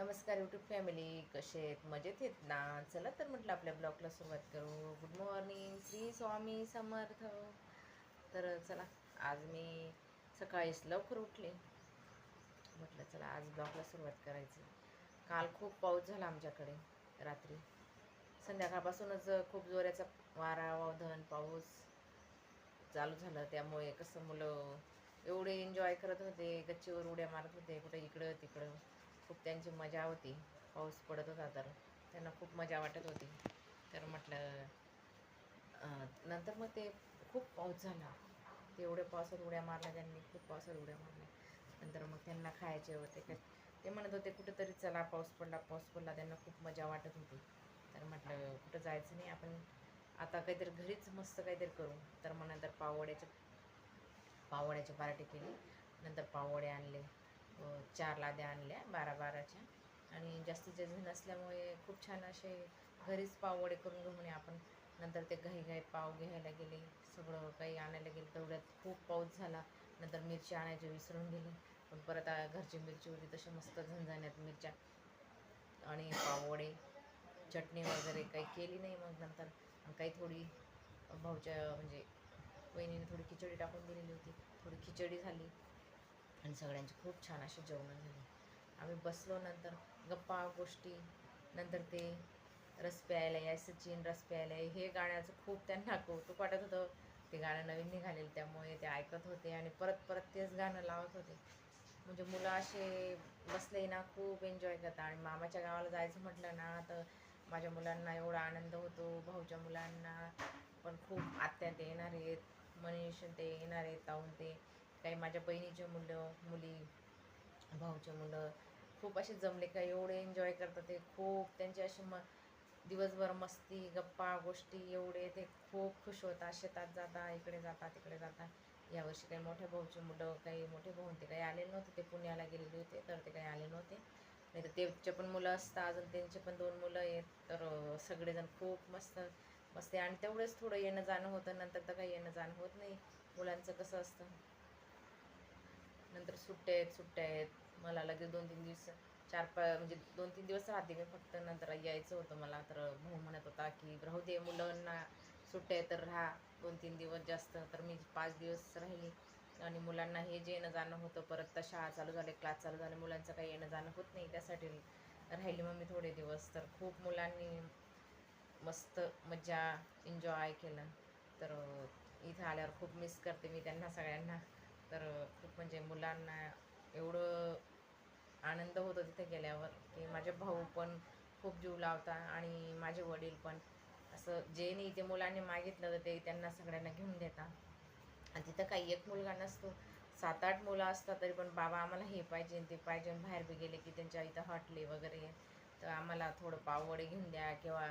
नमस्कार YouTube family कसे आहेत? मजेत आहेत ना? चला तर म्हटलं आपल्या ब्लॉगला सुरुवात करू. Good morning Shri Swami Samarth. तर चला आज मी सकाळीच लवकर उठले. म्हटलं चला आज ब्लॉगला सुरुवात करायची. काल खूप पाऊस झाला आमच्याकडे रात्री. संध्याकाळपासूनच खूप जोराचा वारा वावधन पाऊस चालू झालं. त्यामुळे कसं मुलं एवढे एन्जॉय करत होते गच्चीवर उड्या मारत होते कुठे इकडं तिकडं. खूप त्यांची मजा होती. पाऊस पडत होता तर त्यांना खूप मजा वाटत होती. तर म्हटलं नंतर मग ते खूप पाऊस झाला. ते एवढ्या पावसात उड्या मारल्या त्यांनी खूप पावसात उड्या मारल्या. नंतर मग त्यांना खायचे होते. का ते म्हणत होते कुठंतरी चला पाऊस पडला पाऊस पडला. त्यांना खूप मजा वाटत होती. तर म्हटलं कुठं जायचं नाही आपण आता काहीतरी घरीच मस्त काहीतरी करू. तर मग नंतर पावड्याच्या पावड्याची पार्टी केली. नंतर पावडे आणले. चार लाद्या आणल्या बारा बाराच्या आणि जास्तीचे जण असल्यामुळे खूप छान असे घरीच पाववडे करून घेऊन आपण. नंतर ते घाई घाई पाव घ्यायला गेले सगळं काही आणायला गेले तेवढ्यात खूप पाऊस झाला. नंतर मिरची आणायची विसरून गेले. पण परत घरची मिरची होती तशी मस्त झणझण्यात मिरच्या आणि पाववडे चटणी वगैरे काही केली नाही मग नंतर. काही थोडी भाऊच्या म्हणजे वहिनीने थोडी खिचडी टाकून दिलेली होती. थोडी खिचडी झाली. आणि सगळ्यांची खूप छान अशी जेवणं झाली. आम्ही बसलो नंतर गप्पा गोष्टी नंतर ते रस प्यायला या सचिन रस प्यायला हे गाण्याचं खूप त्यांना कौतुक वाटत होतं. ते गाणं नवीन निघालेलं त्यामुळे ते ऐकत होते आणि परत परत तेच गाणं लावत होते. म्हणजे मुलं असे बसले ना खूप एन्जॉय करतात. आणि मामाच्या गावाला जायचं म्हटलं ना तर माझ्या मुलांना एवढा आनंद होतो भाऊच्या मुलांना पण खूप आत्या ते येणार आहेत मनीष ते येणार आहेत ताऊन ते. काही माझ्या बहिणीचे मुलं मुली भाऊचे मुलं खूप असे जमले का एवढे एन्जॉय करतात. ते खूप त्यांचे असे म दिवसभर मस्ती गप्पा गोष्टी एवढे ते खूप खुश होतात. शेतात जाता इकडे जाता तिकडे जाता यावर्षी काही मोठ्या भाऊचे मुलं काही मोठे भाऊ ते काही आलेले नव्हते. ते पुण्याला गेलेले होते तर ते काही आले नव्हते. नाही तर त्यांचे पण मुलं असतात अजून त्यांचे पण दोन मुलं आहेत. तर सगळेजण खूप मस्त मस्त. आणि तेवढंच थोडं येणं जाणं होतं. नंतर तर काही येणं जाणं होत नाही. मुलांचं कसं असतं? नंतर सुट्ट्या आहेत सुट्ट्या आहेत. मला लगेच दोन तीन दिवस चार पा म्हणजे दोन तीन दिवस राहते मी फक्त. नंतर यायचं होतं मला तर भाऊ म्हणत होता की राहू दे मुलांना सुट्ट्या आहे तर राहा. दोन तीन दिवस जास्त तर मी पाच दिवस राहिली आणि मुलांना हे जे येणं जाणं होतं परत तर शाळा चालू झाले क्लास चालू झाले मुलांचं काही येणं जाणं होत नाही. त्यासाठी राहिली मग मी थोडे दिवस. तर खूप मुलांनी मस्त मजा एन्जॉय केलं. तर इथं आल्यावर खूप मिस करते मी त्यांना सगळ्यांना. तर खूप म्हणजे मुलांना एवढं आनंद होतो तिथे गेल्यावर की माझे भाऊ पण खूप जीव लावता आणि माझे वडील पण. असं जे नाही ते मुलांनी मागितलं तर ते त्यांना सगळ्यांना घेऊन देता. आणि तिथं काही एक मुलगा नसतो. सात आठ मुलं असतात तरी पण बाबा आम्हाला हे पाहिजे ते पाहिजे आणि बाहेर बी गेले की त्यांच्या इथं हॉटले वगैरे. तर आम्हाला थोडं पाववडे घेऊन द्या किंवा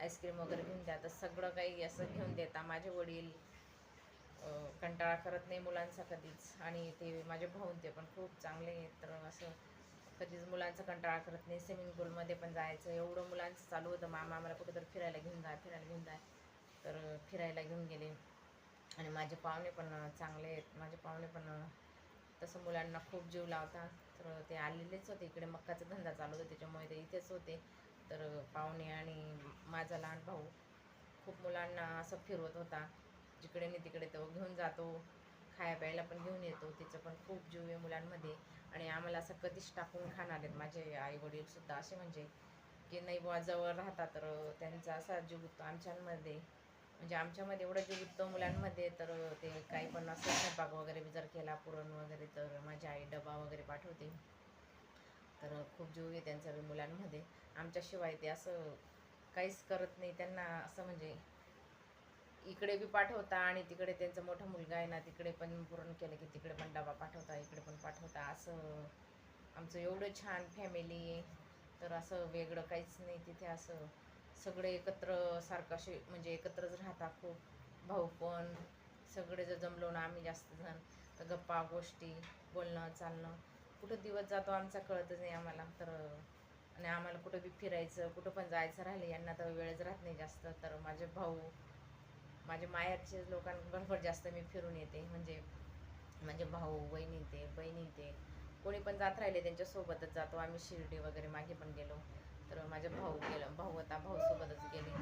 आईस्क्रीम वगैरे घेऊन द्या. तर सगळं काही असं घेऊन देता. माझे वडील कंटाळा करत नाही मुलांचा कधीच. आणि ते माझे भाऊ ते पण खूप चांगले आहेत. तर असं कधीच मुलांचा कंटाळा करत नाही. स्विमिंग पूलमध्ये पण जायचं. एवढं मुलांचं चालू होतं. मामा आम्हाला कुठेतरी फिरायला घेऊन जा फिरायला घेऊन जा. तर फिरायला घेऊन गेले. आणि माझे पाहुणे पण चांगले आहेत. माझे पाहुणे पण तसं मुलांना खूप जीव लावता. तर ते आलेलेच होते. इकडे मक्काचा धंदा चालू होता. त्याच्यामुळे ते इथेच होते. तर पाहुणे आणि माझा लहान भाऊ खूप मुलांना असं फिरवत होता. जिकडे नाही तिकडे तो घेऊन जातो खाया प्यायला पण घेऊन येतो. तिचं पण खूप जीव आहे मुलांमध्ये. आणि आम्हाला असं कधीच टाकून खाणार आहेत माझे आई वडीलसुद्धा असे म्हणजे की नाही बुवा जवळ राहतात तर त्यांचा असा जीव गुत्तो आमच्यांमध्ये. म्हणजे आमच्यामध्ये एवढं जीव गुत्तो मुलांमध्ये तर ते काही पण असं स्वयंपाक वगैरे बी जर केला पुरण वगैरे तर माझी आई डबा वगैरे पाठवते. तर खूप जीव आहे त्यांचा बी मुलांमध्ये. आमच्याशिवाय ते असं काहीच करत नाही. त्यांना असं म्हणजे इकडे बी पाठवता आणि तिकडे त्यांचा मोठा मुलगा आहे ना तिकडे पण पूर्ण केलं की तिकडे पण डबा पाठवता इकडे पण पाठवता. असं आमचं एवढं छान फॅमिली आहे. तर असं वेगळं काहीच नाही तिथे असं सगळे एकत्र सारखं असे म्हणजे एकत्रच राहता खूप. भाऊ पण सगळे जर जमलो ना आम्ही जास्त जण तर गप्पा गोष्टी बोलणं चालणं. कुठं दिवस जातो आमचा कळतच नाही आम्हाला. तर आणि आम्हाला कुठं बी फिरायचं कुठं पण जायचं राहिलं यांना तर वेळच राहत नाही जास्त. तर माझे भाऊ माझे माहेरचे लोकांबरोबर जास्त मी फिरून येते. म्हणजे म्हणजे भाऊ बहिणी ते बहिणी ते कोणी पण जात राहिले त्यांच्यासोबतच जातो. आम्ही शिर्डी वगैरे मागे पण गेलो. तर माझ्या भाऊ गेलो. भाऊ होता भाऊसोबतच गेले.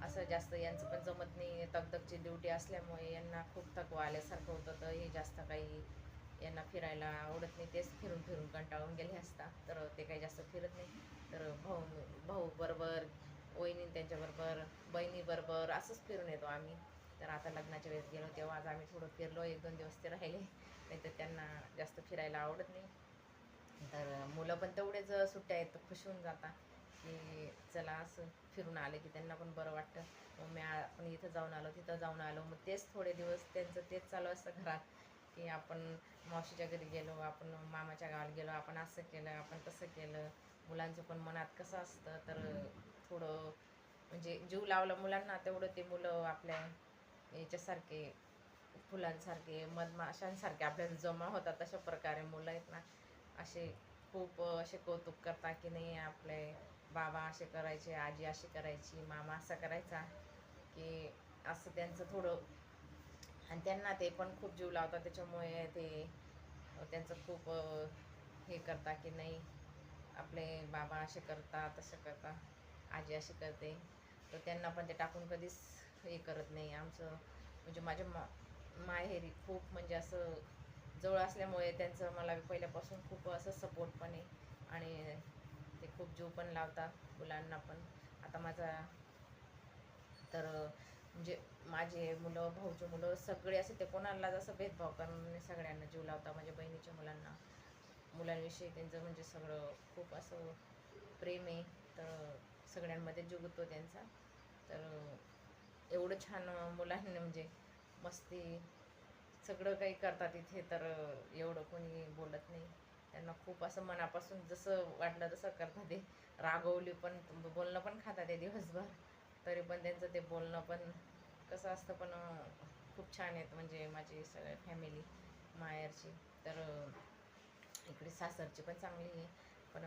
असं जास्त यांचं पण जमत नाही. तगदगची ड्युटी असल्यामुळे यांना खूप थकवा आल्यासारखं होतं. तर हे जास्त काही यांना फिरायला आवडत नाही. तेच फिरून फिरून कंटाळून गेले असता. तर ते काही जास्त फिरत नाही. तर भाऊ भाऊ बरोबर वहिनी त्यांच्याबरोबर बहिणीबरोबर असंच फिरून येतो आम्ही. तर आता लग्नाच्या वेळेस गेलो तेव्हा आज आम्ही थोडं फिरलो एक दोन दिवस ते राहिले. नाही तर त्यांना जास्त फिरायला आवडत नाही. तर मुलं पण तेवढेच सुट्ट्या आहेत तर खुश होऊन जातात की चला असं फिरून आले की त्यांना पण बरं वाटतं. मग मी आपण इथं जाऊन आलो तिथं जाऊन आलो. मग तेच थोडे दिवस त्यांचं तेच चालू असतं घरात. की आपण मावशीच्या घरी गेलो आपण मामाच्या गावाला गेलो आपण असं केलं आपण तसं केलं. मुलांचं पण मनात कसं असतं तर थोडं म्हणजे जीव लावला मुलांना तेवढं ते मुलं आपल्या याच्यासारखे फुलांसारखे मधमाशांसारखे आपल्याला जमा होतात तशा प्रकारे मुलं आहेत ना. असे खूप असे कौतुक करता की नाही आपले बाबा असे करायचे आजी अशी करायची मामा असा करायचा की असं त्यांचं थोडं आणि त्यांना ते पण खूप जीव लावतात. त्याच्यामुळे ते त्यांचं खूप हे करता की नाही आपले बाबा असे करतात तसं करतात. आजी अशी करते. तर त्यांना पण ते टाकून कधीच हे करत नाही. आमचं म्हणजे माझ्या मा माहेरी खूप म्हणजे असं जवळ असल्यामुळे त्यांचं मला पहिल्यापासून खूप असं सपोर्ट पण आहे. आणि ते खूप जीव पण लावतात मुलांना पण. आता माझा तर म्हणजे माझे मुलं भाऊचे मुलं सगळे असे ते कोणाला जसं भेदभाव करून सगळ्यांना जीव लावतात माझ्या बहिणीच्या मुलांना. मुलांविषयी त्यांचं म्हणजे सगळं खूप असं प्रेम आहे. तर सगळ्यांमध्ये जुगतो त्यांचा. तर एवढं छान मुलांनी म्हणजे मस्ती सगळं काही करतात इथे तर एवढं कोणी बोलत नाही. त्यांना खूप असं मनापासून जसं वाटलं तसं करतात ते. रागवली पण बोलणं पण खातात ते दिवसभर. तरी पण त्यांचं ते बोलणं पण कसं असतं पण खूप छान आहेत म्हणजे माझी सगळ्या फॅमिली माहेरची. तर इकडे सासरची पण चांगली आहे. पण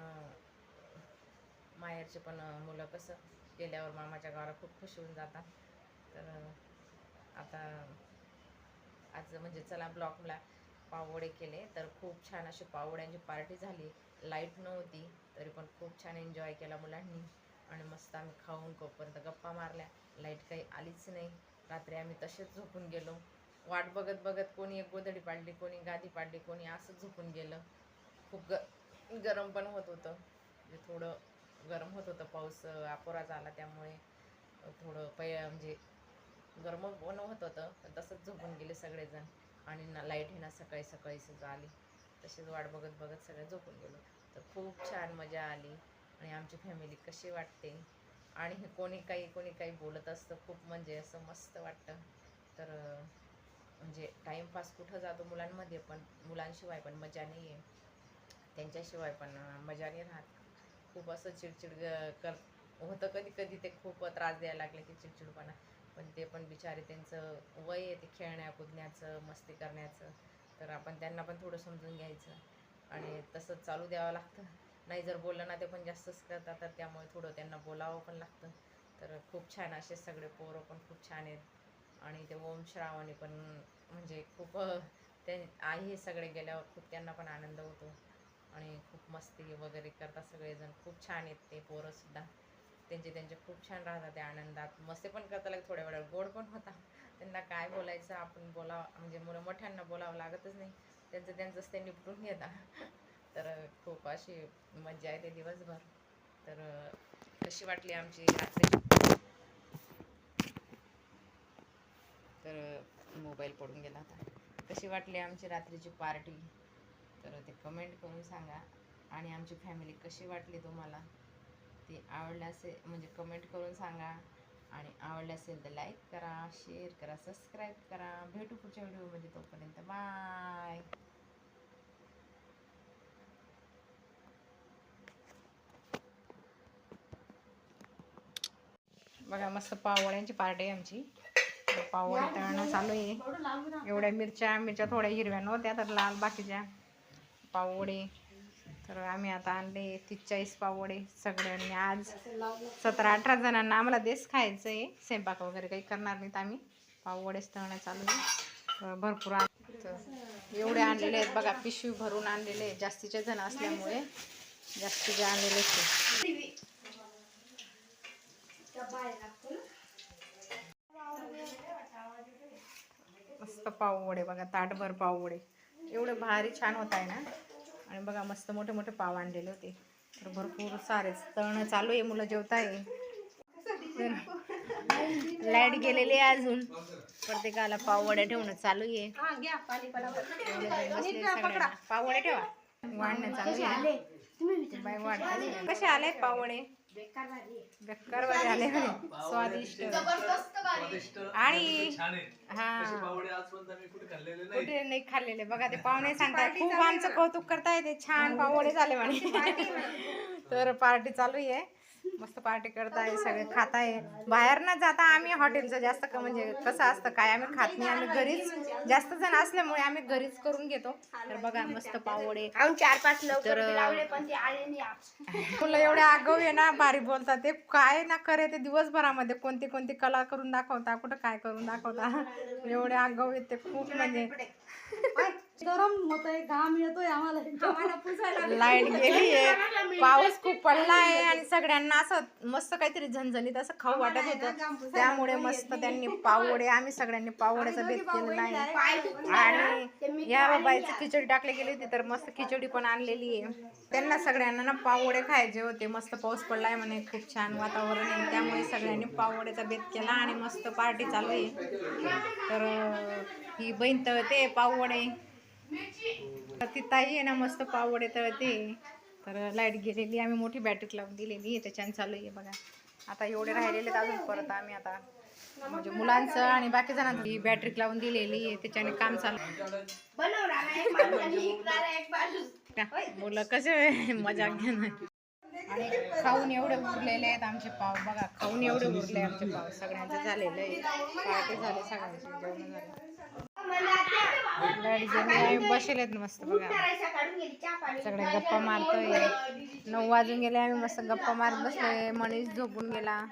माहेरचे पण मुलं कसं गेल्यावर मामाच्या गावाला खूप खुश होऊन जातात. तर आता आज म्हणजे चला ब्लॉकला पावडे केले. तर खूप छान अशी पावड्यांची पार्टी झाली. लाइट नव्हती तरी पण खूप छान एन्जॉय केला मुलांनी. आणि मस्त आम्ही खाऊन कोपर्यंत गप्पा मारल्या. लाइट काही आलीच नाही. रात्री आम्ही तसेच झोपून गेलो. वाट बघत बघत कोणी एक गोधडी पाडली कोणी गादी पाडली कोणी असंच झोपून गेलं. खूप ग गरम पण होत होतं. म्हणजे थोडं गरम होत होतं. पाऊस अं, अपुरा झाला त्यामुळे थोडं पै म्हणजे गरम पण होत होतं पण तसंच झोपून गेले सगळेजण. आणि ना लाइट हे ना सकाळी सकाळी सुद्धा आली. तशीच वाट बघत बघत सगळे झोपून गेलो. तर खूप छान मजा आली. आणि आमची फॅमिली कशी वाटते? आणि हे कोणी काही कोणी काही बोलत असतं खूप म्हणजे असं मस्त वाटतं. तर म्हणजे टाईमपास कुठं जातो मुलांमध्ये पण मुलांशिवाय पण मजा नाही आहे त्यांच्याशिवाय पण मजा नाही राहत. खूप असं चिडचिड कर होतं कधी कधी ते खूप त्रास द्यायला लागले की चिडचिडपणा. पण ते पण बिचारे त्यांचं वय आहे ते खेळण्या कुदण्याचं मस्ती करण्याचं. तर आपण त्यांना पण थोडं समजून घ्यायचं. आणि तसंच चालू द्यावं लागतं. नाही जर बोललं ना ते पण जास्तच करतात तर त्यामुळे थोडं त्यांना बोलावं पण लागतं. तर खूप छान असे सगळे पोरं पण खूप छान आहेत. आणि ते ओम श्रावणी पण म्हणजे खूप अं, ते आई हे सगळे गेल्यावर खूप त्यांना पण आनंद होतो. आणि खूप मस्ती वगैरे करतात सगळेजण. खूप छान येत ते पोरंसुद्धा त्यांचे त्यांचे खूप छान राहतात ते आनंदात. मस्ती पण करता लागत थोड्या वेळा गोड पण होता त्यांना काय बोलायचं आपण बोलावं म्हणजे मुलं मोठ्यांना बोलावं लागतच नाही. त्यांचं त्यांचंच ते निपटून घेतात. तर खूप अशी मजा येते दिवसभर. तर कशी वाटली आमची रात्री तर मोबाईल पडून गेला होता कशी वाटली आमची रात्रीची पार्टी? तर ते कमेंट करून सांगा. आणि आमची फॅमिली कशी वाटली तुम्हाला? ती आवडलं असेल म्हणजे कमेंट करून सांगा. आणि आवडलं असेल तर लाईक करा शेअर करा सबस्क्राईब करा. भेटू पुढच्या व्हिडिओमध्ये तोपर्यंत. बाय बघा मस्त पावळ्यांची पार्टी आहे आमची. पाववडे तळणं चालू आहे. एवढ्या मिरच्या मिरच्या थोड्या हिरव्या नव्हत्या तर लाल बाकीच्या. पाववडे. तर आम्ही आता आणले तीस चाळीस पाववडे सगळ्यांनी. आज सतरा अठरा जणांना आम्हाला देश खायचं आहे स्वयंपाक वगैरे काही करणार नाहीत आम्ही. पाववडेच तळणं चालू आहे. भरपूर एवढे आणलेले आहेत. बघा पिशवी भरून आणलेले आहेत. जास्तीचे जण असल्यामुळे जास्तीचे आणलेले मस्त पाव वडे बघा ताटभर पावडे एवढे भारी छान होत आहे ना. आणि बघा मस्त मोठे मोठे पाव आणलेले होते. तर भरपूर सारे तळणं चालू आहे मुलं जेवत आहे लाइट गेलेली आहे अजून. प्रत्येकाला पाव वडे ठेवणं चालू आहे. एवढे जण बसले सगळ्यांना. पाव वडे ठेवा. वाढणं चालू आहे वाढते कसे आले? बेकार वडे आले म्हणे. स्वादिष्ट. आणि हा. कुठे नाही. खाल्लेले. बघा ते पाहुणे सांगतात खूप आमचं कौतुक करताय ते छान पावडे झाले म्हणे. तर पार्टी चालू आहे. मस्त पार्टी करताय सगळे खाताय. बाहेर न जाता आम्ही हॉटेलचं जास्त क- म्हणजे कसं असतं काय आम्ही खात नाही आम्ही घरीच जास्त जण असल्यामुळे आम्ही घरीच करून घेतो. तर बघा मस्त पावडे चार पाच तर लावले पण ते आले नाही आज. मुलं एवढे आगाऊ आहे ना भारी बोलतात. ते काय ना करे ते दिवसभरामध्ये कोणती कोणती कला करून दाखवता कुठं काय करून दाखवता. एवढे आगाऊ आहेत ते खूप म्हणजे. गरम होतोय घाम येतोय आम्हाला. लाइट गेली आहे पाऊस खूप पडला आहे आणि सगळ्यांना असं मस्त काहीतरी झणझणीत असं खाऊ वाटत होतं. त्यामुळे मस्त त्यांनी पावडे आम्ही सगळ्यांनी पावड्याचा बेत केलेला आहे. आणि या बाबाईची खिचडी टाकली गेली होती तर मस्त खिचडी पण आणलेली आहे. त्यांना सगळ्यांना ना पावडे खायचे होते. मस्त पाऊस पडलाय म्हणे. खूप छान वातावरण आहे. त्यामुळे सगळ्यांनी पावड्याचा बेत केला आणि मस्त पार्टी चालू आहे. तर ही बहीण तळते पावडे ती ताई आहे ना मस्त पावडे तळते. तर लाइट गेलेली आम्ही मोठी बॅटरी लावून दिलेली आहे त्याच्यानं चालू आहे बघा. आता एवढे राहिलेले आहेत अजून परत आम्ही आता. म्हणजे मुलांचं आणि बाकी जणांचं. ही बॅटरी लावून दिलेली आहे त्याच्याने काम चालू मुलं कसे मजा घेणार. आणि खाऊन एवढे उरलेले आहेत आमचे पाव. बघा खाऊन एवढे उरले आमचे पाव. सगळ्यांचे झालेले आहे झाले सगळ्यांचे जेवण झाले. लाइट आम्ही बसलेत मस्त बघा. सगळे गप्पा मारतोय. नऊ वाजून गेले आम्ही मस्त गप्पा मारत बसलोय. मनीष झोपून गेला.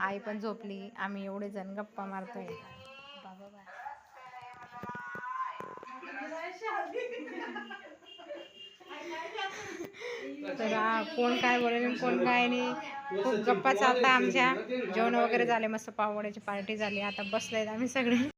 आई पण झोपली. आम्ही एवढे जण गप्पा मारतोय. तर कोण काय बोलेल कोण काय नाही. खूप गप्पा चालता आमच्या. जेवण वगैरे झाले मस्त पावड्याची पार्टी झाली. आता बसलेत आम्ही सगळे.